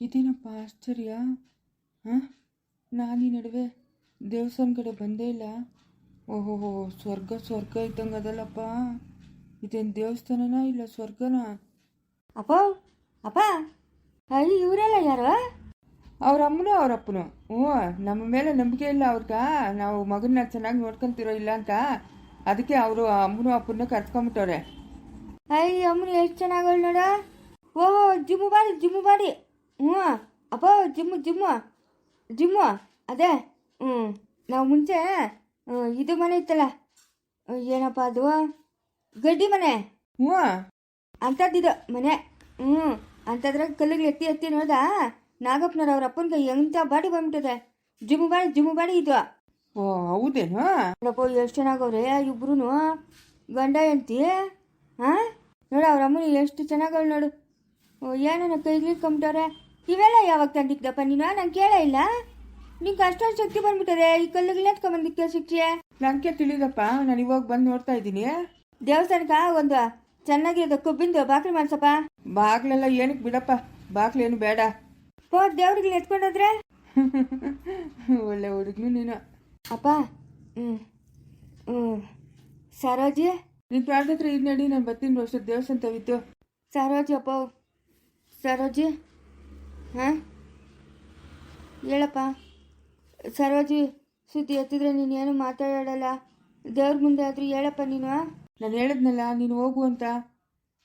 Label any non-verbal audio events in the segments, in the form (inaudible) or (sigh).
ಇದೇನಪ್ಪ ಆಶ್ಚರ್ಯ? ಹಾಂ? ನಾನು ಈ ನಡುವೆ ದೇವಸ್ಥಾನ ಕಡೆ ಬಂದೇ ಇಲ್ಲ. ಓಹೋ ಸ್ವರ್ಗ ಸ್ವರ್ಗ ಇದ್ದಂಗೆ ಅದಲ್ಲಪ್ಪ. ಇದೇನು ದೇವಸ್ಥಾನನ ಇಲ್ಲ ಸ್ವರ್ಗನಾ? ಅಪ್ಪ ಅಪ್ಪ ಅಲ್ಲಿ ಇವರೆಲ್ಲ ಯಾರು? ಅವ್ರ ಅಮ್ಮನೂ ಅವ್ರ ಅಪ್ಪನು? ಹ್ಞೂ ನಮ್ಮ ಮೇಲೆ ನಂಬಿಕೆ ಇಲ್ಲ ಅವ್ರಿಗೆ. ನಾವು ಮಗನ್ನ ಚೆನ್ನಾಗಿ ನೋಡ್ಕೊಂತಿರೋ ಇಲ್ಲ ಅಂತ. ಅದಕ್ಕೆ ಅವರು ಅಮ್ಮನೂ ಅಪ್ಪನ ಕರ್ಸ್ಕೊಂಬಿಟ್ಟವ್ರೆ. ಅಯ್ಯ ಅಮ್ಮನ ಎಷ್ಟು ಚೆನ್ನಾಗವಳು ನೋಡ. ಓ ಜಿಮ್ಮು ಬಾಡಿ ಜಿಮ್ಮು ಅಪ್ಪ ಜಿಮ್ಮು ಜಿಮ್ಮು ಜಿಮ್ಮು. ಅದೇ ಹ್ಞೂ ನಾವು ಮುಂಚೆ ಇದು ಮನೆ ಇತ್ತಲ್ಲ ಏನಪ್ಪ ಅದು? ಗಡ್ಡಿ ಮನೆ. ಹ್ಞೂ ಅಂಥದ್ದಿದು ಮನೆ. ಹ್ಞೂ ಅಂಥದ್ರಾಗ ಕಲ್ಲಿಗೆ ಎತ್ತಿ ಎತ್ತಿ ನೋಡ್ದ ನಾಗಪ್ಪನವ್ರ ಅವ್ರ ಅಪ್ಪನಿಗೆ ಎಂಥ ಬಾಡಿ ಬಂದ್ಬಿಟ್ಟಿದೆ. ಜಿಮ್ಮು ಬಾಡಿ ಜಿಮ್ಮು ಬಾಡಿ ಇದು. ಓ ಹೌದೇನು? ನೋಡಪ್ಪ ಎಷ್ಟು ಚೆನ್ನಾಗವ್ರೆ ಇಬ್ರು ಗಂಡ ಎಂತಿ ಹಾಂ? ನೋಡು ಅವ್ರ ಅಮ್ಮನ ಎಷ್ಟು ಚೆನ್ನಾಗವ್ಳು ನೋಡು. ಓ ಏನೋ ಕೈಗೆ ಕಂಬಿಟ್ಟವ್ರೆ ಇವೆಲ್ಲ ಯಾವಾಗ ತಂದಿದ್ದಪ್ಪ ನೀನು? ನಂಗೆ ಕೇಳೇ ಇಲ್ಲ. ನಿಂಗೆ ಅಷ್ಟೊಂದು ಶಕ್ತಿ ಬಂದ್ಬಿಟ್ಟದೆ. ಈ ಕಲ್ಲಿಗೆ ಎತ್ಕೊಂಬಂದಿಕ್ಕೆ ಶಿಕ್ಷೆ? ನನಗೆ ತಿಳಿದಪ್ಪ. ನಾನು ಇವಾಗ ಬಂದು ನೋಡ್ತಾ ಇದ್ದೀನಿ. ದೇವಸ್ಥಾನಕ್ಕ ಒಂದು ಚೆನ್ನಾಗಿರೋದು ಕೊಬ್ಬಿಂದು ಬಾಕ್ಲು ಮಾಡ್ಸಪ್ಪ. ಬಾಗ್ಲೆಲ್ಲ ಏನಕ್ಕೆ ಬಿಡಪ್ಪ? ಬಾಗ್ಲೇನು ಬೇಡ. ಪೋ ದೇವ್ರಿಗೆ ಎತ್ಕೊಂಡೋದ್ರೆ (laughs) ಒಳ್ಳೆ ಹುಡುಗ್ನು ನೀನು. ಅಪ್ಪ ಹ್ಞೂ ಹ್ಞೂ ಸರೋಜಿ? ನೀನು ಪ್ರಾರ್ಥ ಹತ್ರ ಇದು ನಡಿ ನಾನು ಬರ್ತೀನಿ ವರ್ಷ ದೇವಸ್ಥಾನ ತವಿತ್ತು ಸರೋಜಿ ಅಪ್ಪ ಸರೋಜಿ? ಹಾಂ? ಹೇಳಪ್ಪ. ಸರೋಜಿ ಸುದ್ದಿ ಎತ್ತಿದ್ರೆ ನೀನು ಏನು ಮಾತಾಡಲ್ಲ? ದೇವ್ರ ಮುಂದೆ ಆದರೂ ಹೇಳಪ್ಪ ನೀನು ನಾನು ಹೇಳಿದ್ನಲ್ಲ ನೀನು ಹೋಗು ಅಂತ.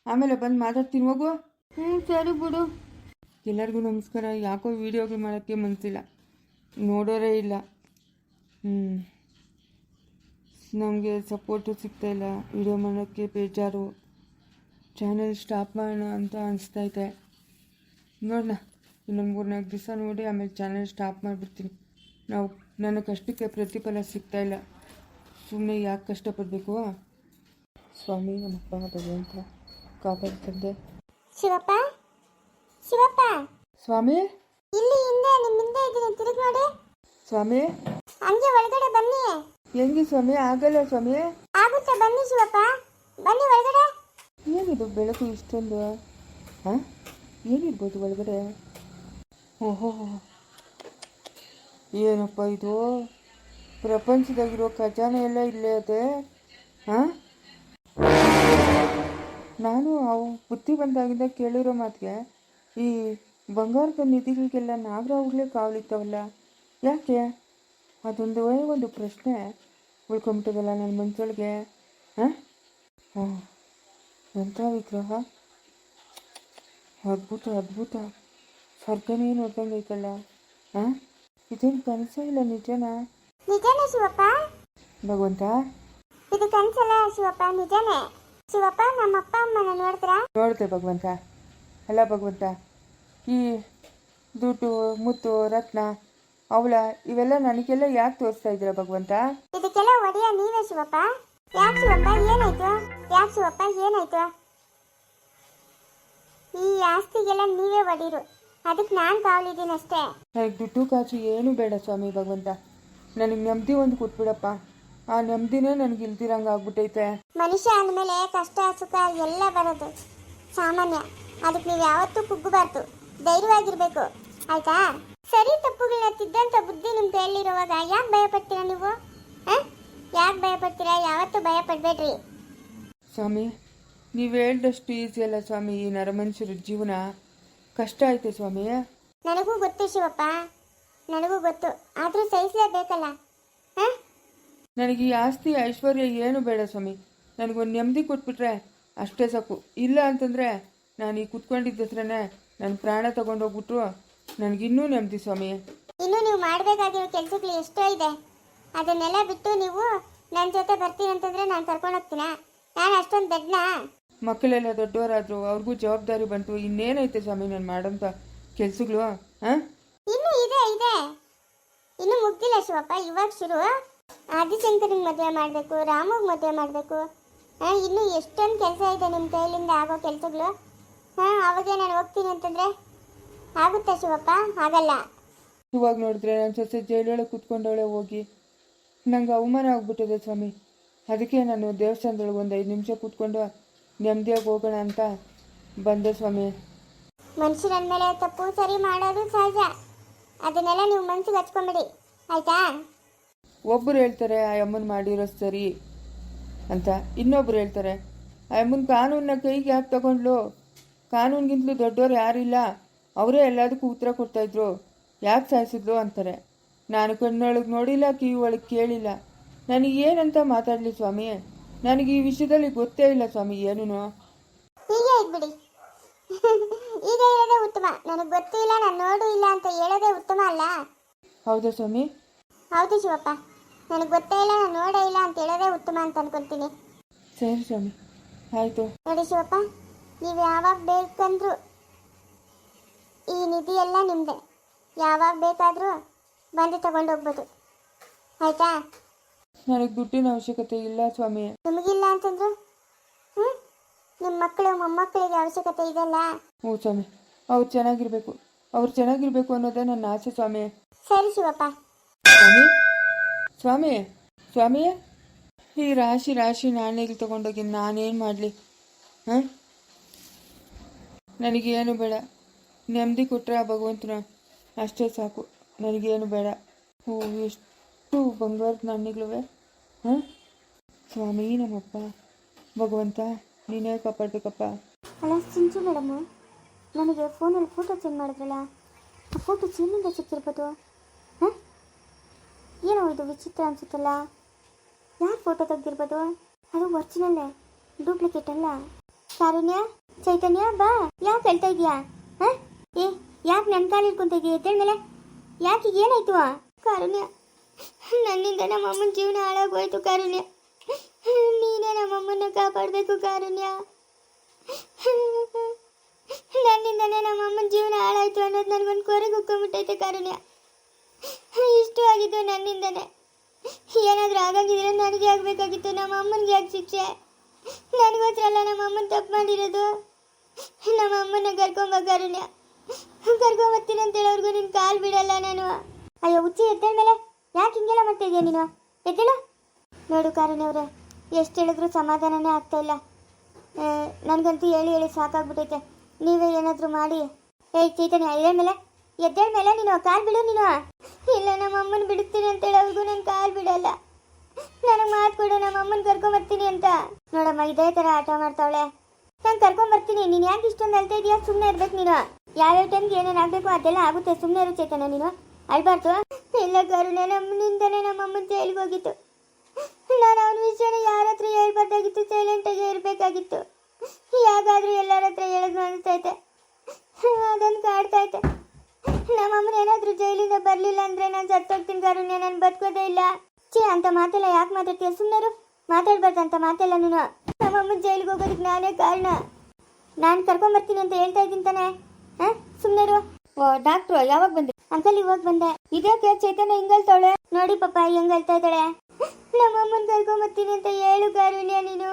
ಆಮೇಲೆ ಬಂದು ಮಾತಾಡ್ತೀನಿ ಹೋಗು. ಹ್ಞೂ ಸರಿ ಬಿಡು. ಎಲ್ಲರಿಗೂ ನಮಸ್ಕಾರ. ಯಾಕೋ ವೀಡಿಯೋಗಳು ಮಾಡೋಕ್ಕೆ ಮನಸ್ಸಿಲ್ಲ ನೋಡೋರೇ ಇಲ್ಲ. ಹ್ಞೂ ನಮಗೆ ಸಪೋರ್ಟು ಸಿಗ್ತಾ ಇಲ್ಲ. ವೀಡಿಯೋ ಮಾಡೋಕ್ಕೆ ಬೇಜಾರು. ಚಾನಲ್ ಸ್ಟಾಪ್ ಮಾಡೋಣ ಅಂತ ಅನಿಸ್ತೈತೆ ನೋಡೋಣ ಇನ್ನೊಂದು ಮೂರ್ನಾಲ್ಕು ದಿವಸ ನೋಡಿ ಆಮೇಲೆ ಚಾನಲ್ ಸ್ಟಾಪ್ ಮಾಡಿಬಿಡ್ತೀನಿ. ನಾವು ನನ್ನ ಕಷ್ಟಕ್ಕೆ ಪ್ರತಿಫಲ ಸಿಗ್ತಾ ಇಲ್ಲ. ಸುಮ್ಮನೆ ಯಾಕೆ ಕಷ್ಟಪಡಬೇಕು? ಸ್ವಾಮಿ ನಮ್ಮಪ್ಪ ಭಗವಂತ ಕಾಪಾಡ್ತಂದೆ ಶಿವಪ್ಪ? ಶಿವಪ್ಪ? ಸ್ವಾಮಿ? ಇಲ್ಲಿ ಹಿಂದೆ ನಿಮ್ಮ ಹಿಂದೆ ಇದ್ದೀನಿ. ತಿರುಗಿ ನೋಡಿ. ಸ್ವಾಮಿ? ಹಂಗೆ ಒಳಗಡೆ ಬನ್ನಿ. ಹೆಂಗೆ ಸ್ವಾಮಿ? ಆಗಲ್ಲ ಸ್ವಾಮಿ. ಆಗುತ್ತೆ ಬನ್ನಿ ಶಿವಪ್ಪ. ಬನ್ನಿ ಒಳಗಡೆ. ಏನಿದು ಬೆಳಕು ಇಷ್ಟೊಂದು? ಹಾಂ? ಏನಿರ್ಬೋದು ಒಳಗಡೆ? ಓಹೋ. ಏನಪ್ಪ ಇದು? ಪ್ರಪಂಚದಾಗಿರೋ ಖಜಾನೆ ಎಲ್ಲ ಇಲ್ಲೇ ಅದೇ? ಹಾಂ? ನಾನು ಅವು ಬುದ್ಧಿ ಬಂದಾಗಿಂದ ಕೇಳಿರೋ ಮಾತಿಗೆ ಈ ಬಂಗಾರದ ನಿಧಿಗಳಿಗೆಲ್ಲ ನಾಗರಾವುಗಳೇ ಕಾವಲಿತ್ತವಲ್ಲ ಯಾಕೆ? ಅದೊಂದು ಒಂದು ಪ್ರಶ್ನೆ ಉಳ್ಕೊಂಬಿಟ್ಟದಲ್ಲ ನನ್ನ ಮನಸ್ಸೊಳಗೆ ಹಾಂ? ಹಾಂ ಎಂಥ ವಿಗ್ರಹ? ಅದ್ಭುತ ಅದ್ಭುತ. ಸ್ವರ್ಗನೇ ನೋಡ್ಕೊಂಡೈತಲ್ಲ? ಹಾಂ ಇದೇನು ಕನಸ ಇಲ್ಲ ನಿಜನಾ? ನಿಜನೇ ಶಿವಪ್ಪ. ಭಗವಂತ? ಇದು ಕನಸಲ್ಲ ಶಿವಪ್ಪ ನಿಜನೇ. ಶಿವಪ್ಪ ನಮ್ಮ ಅಪ್ಪ ಅಮ್ಮನ ನೋಡಿದ್ರಾ ನೋಡ್ತೆ ಭಗವಂತ. ಅಲ್ಲ ಭಗವಂತ ಈ ದುಡ್ಡು ಮುತ್ತು ರತ್ನ ಅವಳ ಇವೆಲ್ಲ ನನಗೆಲ್ಲ ಯಾಕೆ ತೋರಿಸ್ತಾ ಇದ್ದೀರಾ ಭಗವಂತ? ಇದಕ್ಕೆಲ್ಲ ಒಡೆಯ ನೀವೇ ಶಿವಪ್ಪ. ಯಾಕೆ ಶಿವಪ್ಪ ಏನಾಯ್ತು? ಯಾಕೆ ಶಿವಪ್ಪ ಏನಾಯ್ತು? ಈ ಆಸ್ತಿಗೆಲ್ಲ ನೀವೇ ಒಡೀರು ಅದಕ್ಕೆ ನಾನು ಕಾವಲಿದ್ದೀನಿ ಅಷ್ಟೇ. ನನಗೆ ದುಡ್ಡು ಕಾಸು ಏನು ಬೇಡ ಸ್ವಾಮಿ ಭಗವಂತ. ನನಗೆ ನೆಮ್ಮದಿ ಒಂದು ಕೊಟ್ಬಿಡಪ್ಪ. ಆ ನೆಮ್ಮದಿನೇ ನನಗೆ ಇಲ್ದಿರಂಗೆ ಆಗ್ಬಿಟ್ಟೈತೆ. ಮನುಷ್ಯ ಅಂದಮೇಲೆ ಕಷ್ಟ ಸುಖ ಎಲ್ಲ ಬರೋದು ಸಾಮಾನ್ಯ. ಅದಕ್ಕೆ ನೀವು ಯಾವತ್ತೂ ಕುಗ್ಗಬಾರ್ದು. ಧೈರ್ಯವಾಗಿರ್ಬೇಕು. ಆಯ್ತಾ? ಸರಿ ತಪ್ಪುಗಳನ್ನ ತಿದ್ದಂತ ಬುದ್ಧಿ ನಿಮ್ಮ ಕೈಯಲ್ಲಿರುವಾಗ ಯಾಕೆ ಭಯ ಪಡ್ತೀರಾ ನೀವು ಯಾಕೆ ಭಯ ಪಡ್ತೀರಾ ಯಾವತ್ತೂ ಭಯ ಪಡಬೇಡ್ರಿ ಸ್ವಾಮಿ ನೀವು ಹೇಳ್ದಷ್ಟು ಈಸಿ ಅಲ್ಲ ಸ್ವಾಮಿ ಈ ನರಮನುಷ್ಯರ ಜೀವನ. ಕಷ್ಟ ಆಯ್ತು ಸ್ವಾಮಿ. ನನಗೂ ಗೊತ್ತು ಶಿವಪ್ಪ ನನಗೂ ಗೊತ್ತು ಆದ್ರೂ ಸಹಿಸಲೇಬೇಕಲ್ಲ? ಹಾಂ? ನನಗೆ ಈ ಆಸ್ತಿ ಐಶ್ವರ್ಯ ಏನು ಬೇಡ ಸ್ವಾಮಿ. ನನಗೊಂದು ನೆಮ್ಮದಿ ಕೊಟ್ಬಿಟ್ರೆ ಅಷ್ಟೇ ಸಾಕು. ಇಲ್ಲ ಅಂತಂದರೆ ನಾನು ಈ ಕುತ್ಕೊಂಡಿದ್ದ ಹತ್ರನೇ ನನ್ನ ಪ್ರಾಣ ತಗೊಂಡೋಗ್ಬಿಟ್ರು ನನಗಿನ್ನೂ ನೆಮ್ಮದಿ ಸ್ವಾಮಿ. ಇನ್ನು ನೀವು ಮಾಡಬೇಕಾಗಿರೋ ಕೆಲಸಗಳು ಎಷ್ಟೋ ಇದೆ. ಅದನ್ನೆಲ್ಲ ಬಿಟ್ಟು ನೀವು ನನ್ನ ಜೊತೆ ಬರ್ತೀನಿ ಅಂತಂದ್ರೆ ನಾನು ಕರ್ಕೊಂಡು ಹೋಗ್ತೀನಾ? ನಾನು ಅಷ್ಟೊಂದು ದಡ್ಡನಾ ಮಕ್ಕಳೆಲ್ಲ ದೊಡ್ಡವರಾದ್ರು ಅವ್ರಿಗೂ ಜವಾಬ್ದಾರಿ ಬಂತು ಇನ್ನೇನೈತೆ ಸ್ವಾಮಿ ನಾನು ಮಾಡೋಂಥ ಕೆಲ್ಸಗಳು ಹಾಂ ಇನ್ನು ಇದೆ ಇದೆ. ಇನ್ನು ಮುಗ್ದಿಲ್ಲ ಶಿವಪ್ಪ ಇವಾಗ ಶುರು. ಆದಿಶಂಕರಿಗೆ ಮದುವೆ ಮಾಡಬೇಕು ರಾಮಗೆ ಮದುವೆ ಮಾಡಬೇಕು. ಹಾಂ ಇನ್ನು ಎಷ್ಟೊಂದು ಕೆಲಸ ಇದೆ ನಿಮ್ಮ ಕೈಲಿಂದ ಆಗೋ ಕೆಲಸಗಳು. ಹಾಂ ಅವಾಗೆ ನಾನು ಹೋಗ್ತೀನಿ ಅಂತಂದ್ರೆ ಆಗುತ್ತಾ ಶಿವಪ್ಪ? ಆಗಲ್ಲ. ಇವಾಗ ನೋಡಿದ್ರೆ ನನ್ನ ಸೊಸೆ ಜೈಲೊಳಗೆ ಕೂತ್ಕೊಂಡವಳೆ ಹೋಗಿ. ನಂಗೆ ಅವಮಾನ ಆಗ್ಬಿಟ್ಟಿದೆ ಸ್ವಾಮಿ. ಅದಕ್ಕೆ ನಾನು ದೇವಸ್ಥಾನದೊಳಗೆ ಒಂದು ಐದು ನಿಮಿಷ ಕೂತ್ಕೊಂಡು ನೆಮ್ಮದಿಯಾಗಿ ಹೋಗೋಣ ಅಂತ ಬಂದೆ ಸ್ವಾಮಿ. ಮನುಷ್ಯರಂದ್ಮೇಲೆ ತಪ್ಪು ಸರಿ ಮಾಡೋದು ಸಹಜ. ಅದನ್ನೆಲ್ಲ ನೀವು ಮನ್ಸಿಗೆ ಹಚ್ಕೊಂಬಿಡಿ. ಆಯ್ತಾ? ಒಬ್ಬರು ಹೇಳ್ತಾರೆ ಆ ಅಮ್ಮನ ಮಾಡಿರೋ ಸರಿ ಅಂತ. ಇನ್ನೊಬ್ರು ಹೇಳ್ತಾರೆ ಆ ಅಮ್ಮನ ಕಾನೂನನ್ನ ಕೈಗೆ ಯಾಕೆ ತಗೊಂಡ್ಲು. ಕಾನೂನಿಗಿಂತಲೂ ದೊಡ್ಡವ್ರು ಯಾರಿಲ್ಲ. ಅವರೇ ಎಲ್ಲದಕ್ಕೂ ಉತ್ತರ ಕೊಡ್ತಾಯಿದ್ರು ಯಾಕೆ ಸಾಯಿಸಿದ್ಲು? ಅಂತಾರೆ. ನಾನು ಕಣ್ಣೊಳಗೆ ನೋಡಿಲ್ಲ ಕಿವಿ ಒಳಗೆ ಕೇಳಿಲ್ಲ. ನನಗೆ ಏನಂತ ಮಾತಾಡಲಿ ಸ್ವಾಮಿ? ನನಗೆ ಈ ವಿಷಯದಲ್ಲಿ ಗೊತ್ತೇ ಇಲ್ಲ ಸ್ವಾಮಿ ಏನೂ ಹೀಗೆ ಇದ್ಬಿಡಿ ಈಗ ಹೇಳೋದೇ ಉತ್ತಮ. ನನಗೆ ಗೊತ್ತೂ ಇಲ್ಲ ನಾನು ನೋಡು ಇಲ್ಲ ಅಂತ ಹೇಳೋದೇ ಉತ್ತಮ ಅಲ್ಲ? ಹೌದಾ ಸ್ವಾಮಿ? ಹೌದು ಶಿವಪ್ಪ. ನನಗೆ ಗೊತ್ತೇ ಇಲ್ಲ ನಾನು ನೋಡೇ ಇಲ್ಲ ಅಂತ ಹೇಳೋದೇ ಉತ್ತಮ ಅಂತ ಅನ್ಕೊಂತೀನಿ. ಸರಿ ಸ್ವಾಮಿ ಆಯಿತು. ನೋಡಿ ಶಿವಪ್ಪ ನೀವು ಯಾವಾಗ ಬೇಕಂದ್ರು ಈ ನಿಧಿ ಎಲ್ಲ ನಿಮ್ಮದೇ ಯಾವಾಗ ಬೇಕಾದರೂ ಬಂದು ತಗೊಂಡು ಹೋಗ್ಬೋದು ಆಯ್ತಾ? ನನಗೆ ದುಡ್ಡಿನ ಅವಶ್ಯಕತೆ ಇಲ್ಲ ಸ್ವಾಮಿ. ನಿಮಗಿಲ್ಲ ಅಂತಂದ್ರೆ? ಹ್ಞೂ ನಿಮ್ಮ ಮಕ್ಕಳು ಮೊಮ್ಮಕ್ಕಳಿಗೆ ಅವಶ್ಯಕತೆ ಇದೆಯಲ್ಲ? ಹ್ಞೂ ಸ್ವಾಮಿ. ಅವ್ರು ಚೆನ್ನಾಗಿರ್ಬೇಕು. ಅವ್ರು ಚೆನ್ನಾಗಿರ್ಬೇಕು ಅನ್ನೋದೇ ನನ್ನ ಆಸೆ ಸ್ವಾಮಿ. ಸರಿ ಶಿವಪ್ಪ. ಸ್ವಾಮಿ? ಸ್ವಾಮಿ? ಸ್ವಾಮಿ? ಈ ರಾಶಿ ರಾಶಿ ನಾಣ್ಯಗಳು ತಗೊಂಡೋಗಿ ನಾನೇನು ಮಾಡಲಿ? ಹಾಂ ನನಗೇನು ಬೇಡ. ನೆಮ್ಮದಿ ಕೊಟ್ಟರೆ ಆ ಭಗವಂತನ ಅಷ್ಟೇ ಸಾಕು. ನನಗೇನು ಬೇಡ. ಹ್ಞೂ ಎಷ್ಟು ಬಂಗಾರದ ನಾಣ್ಯಗಳಿವೆ. ಸ್ವಾಮಿ, ನಮ್ಮಪ್ಪ. ಭಗವಂತ, ನೀನೇ ಕಾಪಾಡ್ಬೇಕಪ್ಪ. ಅಲ್ಲ ಚಿಂಚು ಮೇಡಮ್. ನನಗೆ ಫೋನಲ್ಲಿ ಫೋಟೋ ಚೆಂಡ್ ಮಾಡಿದ್ರಲ್ಲ, ಆ ಫೋಟೋ ಚೆನ್ನಿಂದ ಸಿಕ್ಕಿರ್ಬೋದು. ಹಾಂ? ಏನೋ ಇದು ವಿಚಿತ್ರ ಅನಿಸುತ್ತಲ್ಲ. ಯಾರು ಫೋಟೋ ತೆಗ್ದಿರ್ಬೋದು? ಅದು ಒರಿಜಿನಲ್ಲೇ ಡೂಪ್ಲಿಕೇಟ್ ಅಲ್ಲ. ಕಾರುಣ್ಯ, ಚೈತನ್ಯ, ಬಾ. ಯಾಕೆ ಹೇಳ್ತಾ ಇದೀಯಾ? ಹಾಂ? ಏ, ಯಾಕೆ ನನ್ನ ಕಾಲು ಇಟ್ಕೊಂತ ಇದೀಯ ಎದ್ದೇಳ ಮೇಲೆ? ಯಾಕೆ ಏನಾಯ್ತು? ಕಾರುಣ್ಯ. ನನ್ನಿಂದ ನಮ್ಮ ಅಮ್ಮನ ಜೀವನ ಹಾಳಾಗೋಯ್ತು, ಕಾರುಣ್ಯ. ನೀನೇ ನಮ್ಮಮ್ಮನ್ನ ಕಾಪಾಡಬೇಕು, ಕಾರುಣ್ಯ. ನನ್ನಿಂದನೇ ನಮ್ಮ ಅಮ್ಮನ ಜೀವನ ಹಾಳಾಯ್ತು ಅನ್ನೋದು ನನಗೊಂದು ಕೊರೆ ಉಕ್ಕೊಂಬಿಟ್ಟೈತೆ ಕಾರುಣ್ಯ. ಇಷ್ಟು ಆಗಿದ್ದು ನನ್ನಿಂದನೇ. ಏನಾದರೂ ಆಗಾಗಿದ್ರೆ ನನಗೆ ಆಗಬೇಕಾಗಿತ್ತು, ನಮ್ಮ ಅಮ್ಮನಿಗೆ ಯಾಕೆ ಶಿಕ್ಷೆ? ನನಗೋಸ್ಕರ ನಮ್ಮ ಅಮ್ಮನ ತಪ್ಪು ಮಾಡಿರೋದು. ನಮ್ಮ ಅಮ್ಮನ ಕರ್ಕೊಂಬ, ಕಾರುಣ್ಯ. ಕರ್ಕೊಂಬರ್ತೀನಿ ಅಂತ ಹೇಳೋರ್ಗು ನಿನ್ನ ಕಾಲು ಬಿಡಲ್ಲ ನಾನು. ಅಯ್ಯೋ, ಹುಚ್ಚಿ ಎತ್ತ ಮೇಲೆ. ಯಾಕೆ ಹಿಂಗೆಲ್ಲ ಮಾಡ್ತಾ ಇದೀಯ ನೀನು? ಎದ್ದೇಳ. ನೋಡು ಕಾರಣವ್ರೆ ಎಷ್ಟು ಹೇಳಿದ್ರು ಸಮಾಧಾನನೇ ಆಗ್ತಾ ಇಲ್ಲ. ನನಗಂತೂ ಹೇಳಿ ಹೇಳಿ ಸಾಕಾಗ್ಬಿಟ್ಟೈತೆ ನೀವೇ ಏನಾದರೂ ಮಾಡಿ. ಏಯ್ ಚೈತನ್ಯ, ಎದ್ದೇಳ ಮೇಲೆ. ಎದ್ದೇಳ ಮೇಲೆ ನೀನು, ಕಾಲು ಬಿಡು ನೀನು. ಇಲ್ಲ, ನಮ್ಮ ಅಮ್ಮನ ಬಿಡುತ್ತೀನಿ ಅಂತ ಅವ್ರಿಗೂ ನನ್ನ ಕಾಲು ಬಿಡಲ್ಲ. ನನಗೆ ಮಾತು ಕೊಡು, ನಮ್ಮ ಅಮ್ಮನ ಕರ್ಕೊಂಬರ್ತೀನಿ ಅಂತ. ನೋಡಮ್ಮ, ಇದೇ ಥರ ಆಟ ಮಾಡ್ತಾವಳೆ. ನಾನು ಕರ್ಕೊಂಬರ್ತೀನಿ. ನೀನು ಯಾಕೆ ಇಷ್ಟೊಂದು ಅಳ್ತಾ ಇದೆಯಾ? ಸುಮ್ಮನೆ ಇರ್ಬೇಕು ನೀನು. ಯಾವ್ಯಾವ ಟೈಮ್ಗೆ ಏನೇನು ಆಗಬೇಕು ಅದೆಲ್ಲ ಆಗುತ್ತೆ. ಸುಮ್ಮನೆ ಇರು ಚೈತನ್ಯ ನೀನು. ಅಳ್ಬಾರ್ದು. ಇಲ್ಲ ನಮ್ಮಿಂದನೇ ನಮ್ಮ ಅಮ್ಮನ ಜೈಲಿಗೆ ಹೋಗಿತ್ತು. ನಾನು ಅವನ ವಿಷಯನ ಯಾರ ಹತ್ರ ಹೇಳ್ಬಾರ್ದಾಗಿತ್ತು ಸೈಲೆಂಟಾಗಿ ಇರಬೇಕಾಗಿತ್ತು ಹೇಗಾದ್ರೂ ಎಲ್ಲರ ಹತ್ರ ಹೇಳೋದು ಅನಿಸ್ತೈತೆ ಅದೊಂದು ಕಾಡ್ತೈತೆ ನಮ್ಮಮ್ಮನ ಏನಾದರೂ ಜೈಲಿಂದ ಬರಲಿಲ್ಲ ಅಂದರೆ ನಾನು ಸತ್ತೋಗ್ತೀನಿ ಕಾರುಣ್ಯ ನಾನು ಬದುಕೋದೇ ಇಲ್ಲ. ಛೇ, ಅಂತ ಮಾತೆಲ್ಲ ಯಾಕೆ ಮಾತಾಡ್ತೀಯ ಸುಮ್ಮನೆ ಮಾತಾಡ್ಬಾರ್ದು ಅಂತ ಮಾತೆಲ್ಲ ನೀನು ನಮ್ಮಮ್ಮನ ಜೈಲಿಗೆ ಹೋಗೋದಕ್ಕೆ ನಾನೇ ಕಾರಣ. ನಾನು ಕರ್ಕೊಂಬರ್ತೀನಿ ಅಂತ ಹೇಳ್ತಾ ಇದ್ದೀನಿ ತಾನೇ. ಹಾಂ? ಸುಮ್ಮನೆ ಡಾಕ್ಟ್ರು ಯಾವಾಗ ಬಂದೆ? ಅಂಕಲ್ ಇವಾಗ ಬಂದೆ. ಇದಕ್ಕೆ ಚೈತನ್ಯ ಹೆಂಗಲ್ತಾಳೆ ನೋಡಿ ಪಾಪ ಹೆಂಗಲ್ತಾ ಇದ್ದಾಳೆ. ನಮ್ಮಮ್ಮನ ಕರ್ಕೊಂಬರ್ತೀನಿ ಅಂತ ಹೇಳು ಕಾರುಣ್ಯ ನೀನು.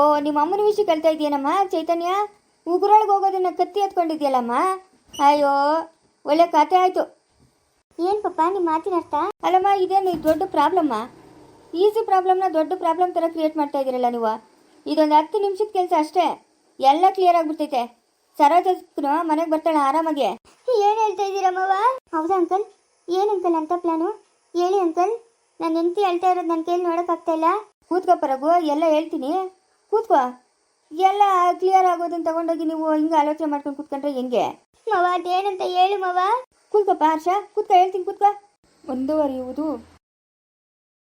ಓ ನಿಮ್ಮ ಅಮ್ಮನ ವಿಷಯ ಕಲ್ತಾ ಇದೀಯನಮ್ಮ ಚೈತನ್ಯ? ಉಗುರೊಳಗೆ ಹೋಗೋದನ್ನ ಕತ್ತಿ ಹತ್ಕೊಂಡಿದ್ಯಲ್ಲಮ್ಮ ಅಯ್ಯೋ ಒಳ್ಳೆ ಕತೆ ಆಯ್ತು. ಏನ್ ಪಾಪ ನಿಮ್ಮ ಮಾತಿನ ಅರ್ಥ? ಅಲ್ಲಮ್ಮ ಇದೇನು ದೊಡ್ಡ ಪ್ರಾಬ್ಲಮ್ಮ ಈಸಿ ಪ್ರಾಬ್ಲಮ್ನ ದೊಡ್ಡ ಪ್ರಾಬ್ಲಮ್ ಥರ ಕ್ರಿಯೇಟ್ ಮಾಡ್ತಾ ಇದ್ದೀರಲ್ಲ ನೀವು. ಇದೊಂದು ಹತ್ತು ನಿಮಿಷದ ಕೆಲಸ ಅಷ್ಟೇ. ಎಲ್ಲ ಕ್ಲಿಯರ್ ಆಗ್ಬಿಡ್ತೈತೆ. ಸರೋಜಕ್ಕೂ ಮನೆಗೆ ಬರ್ತಾಳೆ ಆರಾಮಾಗಿ. ಏನ್ ಹೇಳ್ತಾ ಇದ್ದೀರಮ್ಮವ ಹೌದಾ ಅಂಕಲ್? ಏನ್ ಅಂಕಲ್ ಅಂತ ಪ್ಲಾನು? ಹೇಳಿ ಅಂಕಲ್. ನಾನು ಹೆಂಡತಿ ಹೇಳ್ತಾ ಇರೋದು ನನ್ನ ಕೈಲಿ ನೋಡೋಕ್ಕಾಗ್ತಾ ಇಲ್ಲ. ಕೂತ್ಕೋ ಪರಗು ಎಲ್ಲ ಹೇಳ್ತೀನಿ. ಕೂತ್ಕೋ. ಎಲ್ಲ ಕ್ಲಿಯರ್ ಆಗೋದನ್ನ ತಗೊಂಡೋಗಿ ನೀವು ಹಿಂಗೆ ಆಲೋಚನೆ ಮಾಡ್ಕೊಂಡು ಕೂತ್ಕೊಂಡ್ರೆ ಹೆಂಗೆ? ಮವ ಅದೇನಂತ ಹೇಳು ಮವ. ಕೂತ್ಕೋಪ್ಪ ಹರ್ಷ ಕೂತ್ಕೋ ಹೇಳ್ತೀನಿ ಕೂತ್ಕೋ. ಮುಂದುವರಿಯುವುದು